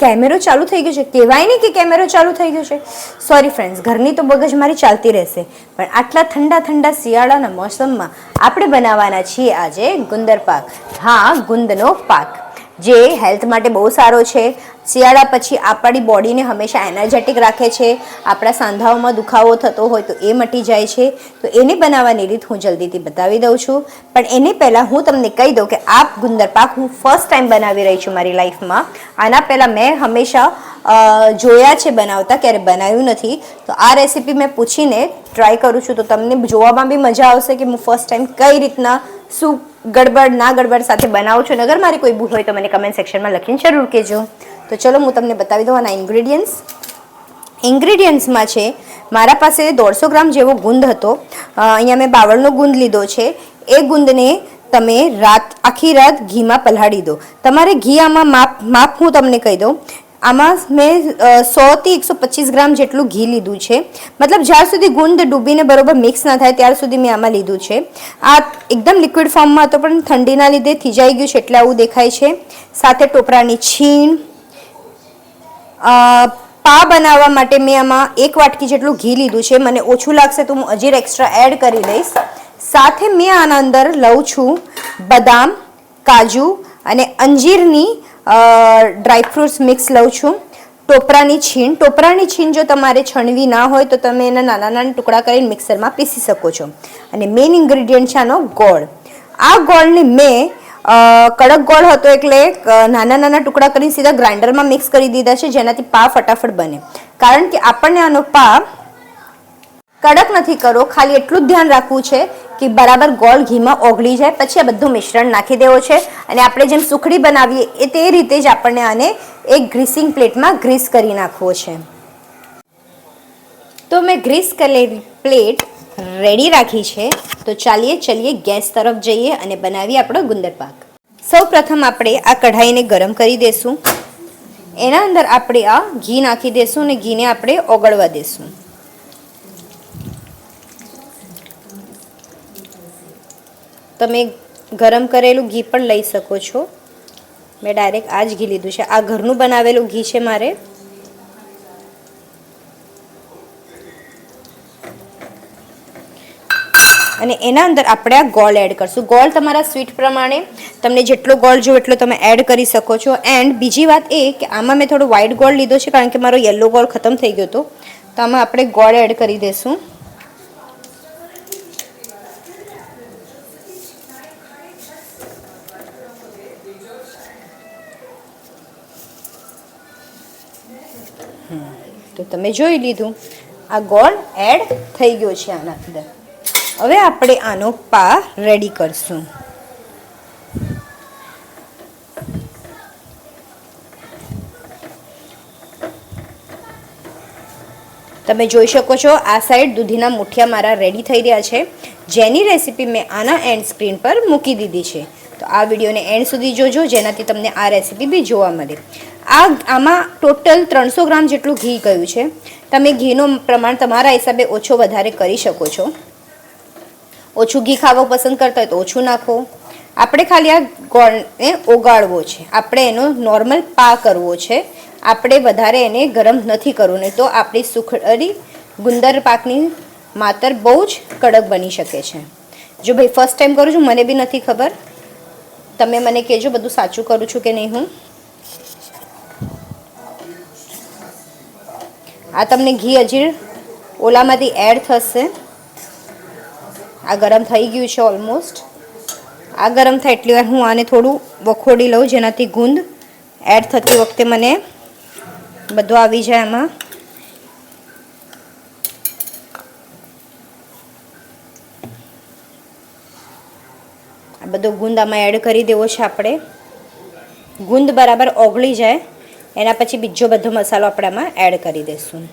કેમેરો ચાલુ થઈ ગયો છે? કહેવાય નહીં કે કેમેરો ચાલુ થઈ ગયો છે. સોરી ફ્રેન્ડ્સ ઘરની તો મગજ મારી ચાલતી રહેશે. પણ આટલા ઠંડા ઠંડા શિયાળાના મોસમમાં આપણે બનાવવાના છીએ આજે ગુંદર પાક. હા, ગુંદનો પાક. જે હેલ્થ માટે બહુ સારો છે. શિયાળા પછી આપણી બોડીને હંમેશા એનર્જેટિક રાખે છે. આપણા સાંધાઓમાં દુખાવો થતો હોય તો એ મટી જાય છે. તો એને બનાવવાની રીત હું જલ્દીથી બતાવી દઉં છું. પણ એને પહેલાં હું તમને કહી દઉં કે આ ગુંદર પાક હું ફર્સ્ટ ટાઈમ બનાવી રહી છું મારી લાઈફમાં. આના પહેલાં મેં હંમેશા જોયા છે બનાવતા, ક્યારે બનાવ્યું નથી. તો આ રેસીપી મેં પૂછીને ટ્રાય કરું છું. તો તમને જોવામાં બી મજા આવશે કે હું ફર્સ્ટ ટાઈમ કઈ રીતના શું ગડબડ, ના ગડબડ સાથે બનાવો છો અગર મારી કોઈ ભૂલ હોય તો મને કમેન્ટ સેક્શનમાં લખીને જરૂર કહેજો. તો ચલો હું તમને બતાવી દઉં આના ઇન્ગ્રેડિયન્ટ્સ ઇન્ગ્રેડિયન્ટ્સમાં છે, મારા પાસે દોઢસો ગ્રામ જેવો ગુંદ હતો. અહીંયા મેં બાવળનો ગુંદ લીધો છે. એ ગુંદને તમે રાત, આખી રાત ઘીમાં પલાળી દો. તમારે ઘી આમાં માપ માપ હું તમને કહી દઉં. આમાં મેં સોથી એકસો પચીસ ગ્રામ જેટલું ઘી લીધું છે. મતલબ જ્યાર સુધી ગુંદ ડૂબીને બરોબર મિક્સ ના થાય ત્યાર સુધી મેં આમાં લીધું છે. આ એકદમ લિક્વિડ ફોર્મમાં હતો પણ ઠંડીના લીધે થીજાઈ ગયું છે એટલે આવું દેખાય છે. સાથે ટોપરાની છીણ પા બનાવવા માટે મેં આમાં એક વાટકી જેટલું ઘી લીધું છે. મને ઓછું લાગશે તો હું હજી એક્સ્ટ્રા એડ કરી લઈશ. સાથે મેં આના અંદર લઉં છું બદામ, કાજુ અને અંજીરની ડ્રાયફ્રૂટ્સ મિક્સ લઉં છું. ટોપરાની છીણ. ટોપરાની છીણ જો તમારે છણવી ના હોય તો તમે એના નાના નાના ટુકડા કરીને મિક્સરમાં પીસી શકો છો. અને મેઇન ઇન્ગ્રેડિયન્ટ છે આનો ગોળ. આ ગોળને મેં કડક ગોળ હતો એટલે નાના નાના ટુકડા કરીને સીધા ગ્રાઇન્ડરમાં મિક્સ કરી દીધા છે, જેનાથી પા ફટાફટ બને. કારણ કે આપણને આનો પા કડક નથી કરો ખાલી એટલું જ ધ્યાન રાખવું છે કે બરાબર ગોળ ઘીમાં ઓગળી જાય, પછી આ બધું મિશ્રણ નાખી દેવો છે. અને આપણે જેમ સુખડી બનાવીએ, એ તે રીતે જ આપણને આને એક ગ્રીસિંગ પ્લેટમાં ગ્રીસ કરી નાખવો છે. તો મેં ગ્રીસ કરેલી પ્લેટ રેડી રાખી છે. તો ચાલીએ, ચલીએ ગેસ તરફ જઈએ અને બનાવીએ આપણો ગુંદર પાક. સૌ પ્રથમ આપણે આ કઢાઈને ગરમ કરી દઈશું એના અંદર આપણે આ ઘી નાખી દઈશું અને ઘીને આપણે ઓગળવા દેશું. તમે ગરમ કરેલું ઘી પણ લઈ શકો છો. મેં ડાયરેક્ટ આ જ ઘી લીધું છે. આ ઘરનું બનાવેલું ઘી છે મારે. અને એના અંદર આપણે આ ગોળ એડ કરશું. ગોળ તમારા સ્વીટ પ્રમાણે તમને જેટલો ગોળ જો એટલો તમે એડ કરી શકો છો. એન્ડ બીજી વાત એ કે આમાં મેં થોડો વ્હાઈટ ગોળ લીધો છે કારણ કે મારો યલો ગોળ ખતમ થઈ ગયો હતો. તો આમાં આપણે ગોળ એડ કરી દઈશું તો તમે જોઈ લીધું. આ ગોળ એડ થઈ ગયો છે આના અંદર. હવે આપણે આનો પા રેડી કરશું. તમે જોઈ શકો છો, આ સાઈડ દૂધીના મુઠિયા મારા રેડી થઈ રહ્યા છે. જેની રેસીપી મેં આના એન્ડ સ્ક્રીન પર મૂકી દીધી છે. તો આ વિડીયોને એન્ડ સુધી જોજો, જેનાથી તમને આ રેસીપી બી જોવા મળે. આ આમાં ટોટલ ત્રણસો ગ્રામ જેટલું ઘી ગયું છે. તમે ઘીનું પ્રમાણ તમારા હિસાબે ઓછો વધારે કરી શકો છો. ઓછું ઘી ખાવું પસંદ કરતા હોય તો ઓછું નાખો. આપણે ખાલી આ ગોળને ઓગાળવો છે. આપણે એનો નોર્મલ પા કરવો છે. આપણે વધારે એને ગરમ નથી કરવું, નહીં તો આપણી સુખડી ગુંદર પાકની માતર બહુ જ કડક બની શકે છે. જો ભાઈ ફર્સ્ટ ટાઈમ કરું છું, મને બી નથી ખબર. તમે મને કહેજો, બધું સાચું કરું છું કે નહીં હું. આ તમને ઘી હજી ઓલામાંથી એડ થશે. આ ગરમ થઈ ગયું છે ઓલમોસ્ટ આ ગરમ થાય એટલી વાર હું આને થોડું વખોડી લઉં, જેનાથી ગુંદ એડ થતી વખતે મને બધું આવી જાય આમાં. આ બધો ગુંદ આમાં એડ કરી દેવો છે આપણે. ગુંદ બરાબર ઓગળી જાય. એના પછી બીજો બધો મસાલો આપણે આમાં એડ કરી દઈશું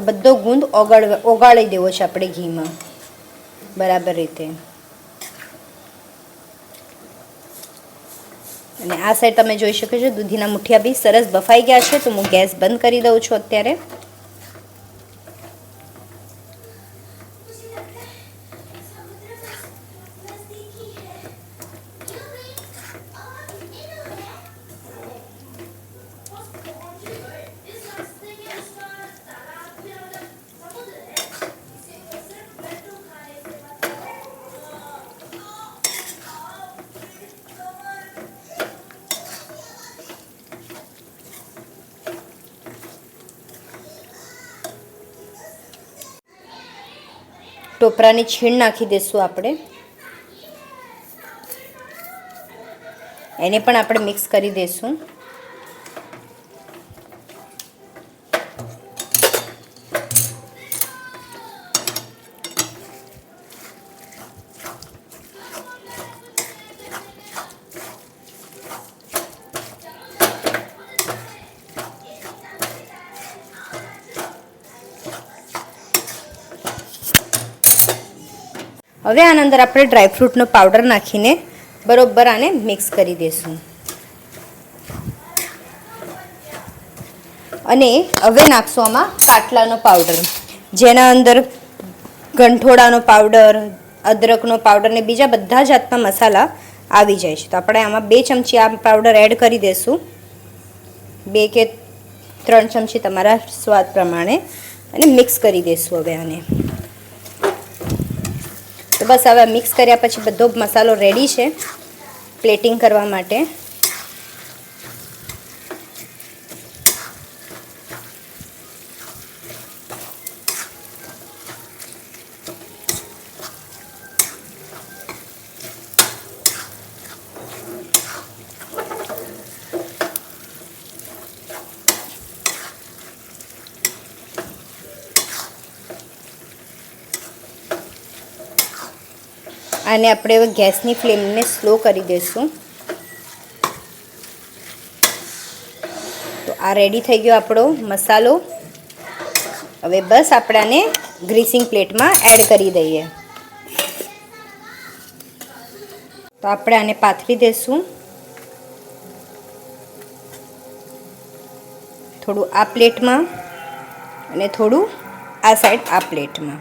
આ બધો ગુંદ ઓગાળ, ઓગાળી દેવો છે આપણે ઘીમાં. બરાબર રીતે. અને આ સાઈડ તમે જોઈ શકો છો, દૂધીના મુઠિયા બી સરસ બફાઈ ગયા છે, તો હું ગેસ બંધ કરી દઉં છું અત્યારે. ટોપરાની છીણ નાખી દઈશું આપણે. એને પણ આપણે મિક્સ કરી દઈશું હવે આના અંદર આપણે ડ્રાયફ્રૂટનો પાવડર નાખીને બરોબર આને મિક્સ કરી દઈશું. અને હવે નાખશું આમાં કાટલાનો પાવડર જેના અંદર ગંઠોડાનો પાવડર અદરકનો પાવડર ને બીજા બધા જાતના મસાલા આવી જાય છે. તો આપણે આમાં બે ચમચી આ પાવડર એડ કરી દઈશું. બે કે ત્રણ ચમચી તમારા સ્વાદ પ્રમાણે. અને મિક્સ કરી દઈશું હવે આને. બસ હવે મિક્સ કર્યા પછી બધો મસાલો રેડી છે પ્લેટિંગ કરવા માટે. આને આપણે હવે ગેસની ફ્લેમને સ્લો કરી દઈશું. તો આ રેડી થઈ ગયો આપણો મસાલો. હવે બસ આપણે આને ગ્રીસિંગ પ્લેટમાં એડ કરી દઈએ. તો આપણે આને પાથરી દઈશું. થોડું આ પ્લેટમાં અને થોડું આ સાઈડ આ પ્લેટમાં.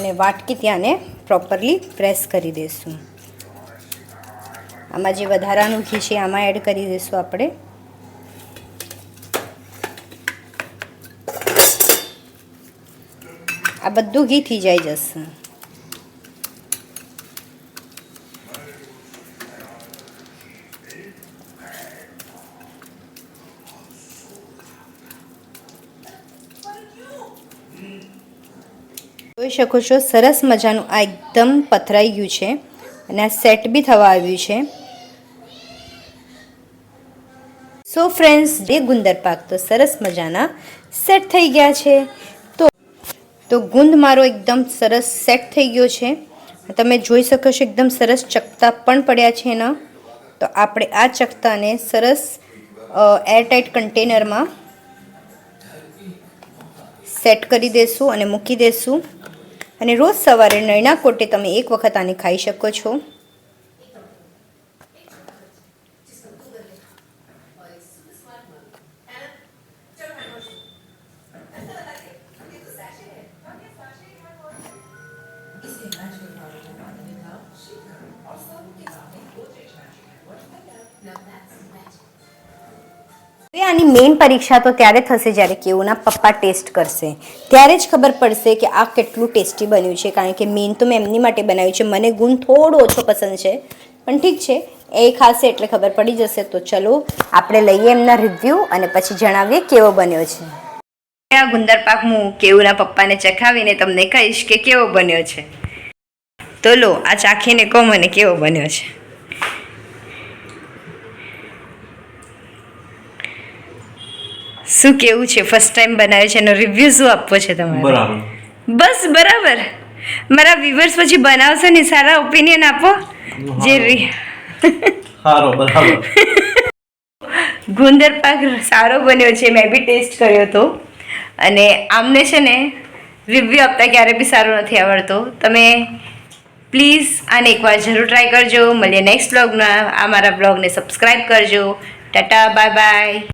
અને વાટકી ત્યાંને પ્રોપરલી પ્રેસ કરી દઈશું. આમાં જે વધારાનું ઘી છે, આમાં એડ કરી દઈશું આપણે. આ બધું ઘી થઈ જાય જશે. જોઈ શકો છો, સરસ મજાનું આ એકદમ પથરાઈ ગયું છે અને આ સેટ બી થવા આવ્યું છે. સો ફ્રેન્ડ્સ જે ગુંદર પાક તો સરસ મજાના સેટ થઈ ગયા છે. તો તો ગુંદ મારો એકદમ સરસ સેટ થઈ ગયો છે. તમે જોઈ શકો છો એકદમ સરસ ચકતા પણ પડ્યા છે એના. તો આપણે આ ચકતાને સરસ એરટાઇટ કન્ટેનરમાં સેટ કરી દેશું અને મૂકી દેશું. અને રોજ સવારે નયના કોટે તમે એક વખત આને ખાઈ શકો છો. આની મેઇન પરીક્ષા તો ત્યારે થશે જ્યારે કેવુંના પપ્પા ટેસ્ટ કરશે. ત્યારે જ ખબર પડશે કે આ કેટલું ટેસ્ટી બન્યું છે, કારણ કે મેઇન તો મેં એમની માટે બનાવ્યું છે. મને ગુણ થોડો ઓછો પસંદ છે, પણ ઠીક છે, એ ખાશે એટલે ખબર પડી જશે. તો ચલો, આપણે લઈએ એમના રિવ્યૂ અને પછી જણાવીએ કેવો બન્યો છે. આ ગુંદર પાક હું કેવુંના પપ્પાને ચખાવીને તમને કહીશ કે કેવો બન્યો છે. તો લો, આ ચાખીને કહો મને કેવો બન્યો છે. શું કેવું છે? ફર્સ્ટ ટાઈમ બનાવ્યો છે એનો રિવ્યૂ શું આપવો છે તમારે? બસ બરાબર. મારા વ્યુઅર્સ પછી બનાવશો ને સારા ઓપિનિયન આપો. જે સારો બરાબર. ગુંદર પાક સારો બન્યો છે મેં બી ટેસ્ટ કર્યો હતો. અને આમને છે ને રિવ્યૂ આપતા ક્યારે બી સારો નથી આવડતો. તમે પ્લીઝ આને એકવાર જરૂર ટ્રાય કરજો. મળીએ નેક્સ્ટ બ્લોગમાં આ મારા બ્લોગને સબસ્ક્રાઈબ કરજો. Tata bye bye